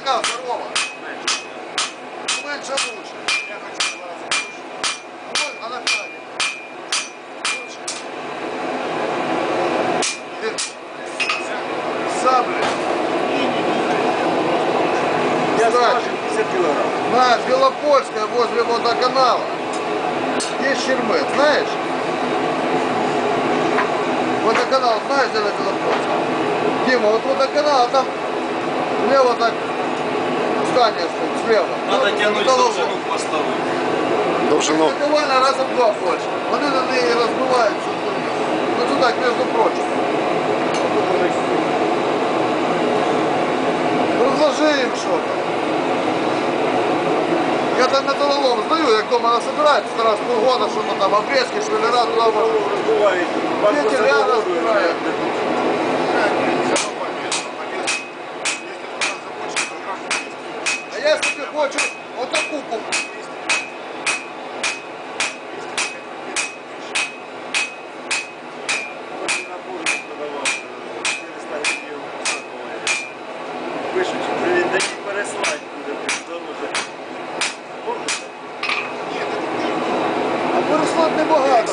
языка второго. Меньше лучше. Я хочу два раза больше. Вон, она правильная. Сабли. Я сажен 50 килограмм. На, с Белопольской возле водоканала. Есть Щермет, знаешь? Водоканал, знаешь, где на Белопольском? Дима, вот водоканал, а там лево так здание стоит, слева. Надо Ну, тянуть металлолом. довжину хвостовую. Довжину. Буквально раза в два больше. Вони на неї розбиваються. Ну це так, між прочим. Розложи їм що-то. Я там металлолом здаю, як дома насобираються раз в полгода, що-то там обрезки, швеллера, туда Разбивает. Ветер рядом разбирает. хочу отаку купити. Пишуть, привіт, дай переслать буде, Помните? Ні, а переслать небагато.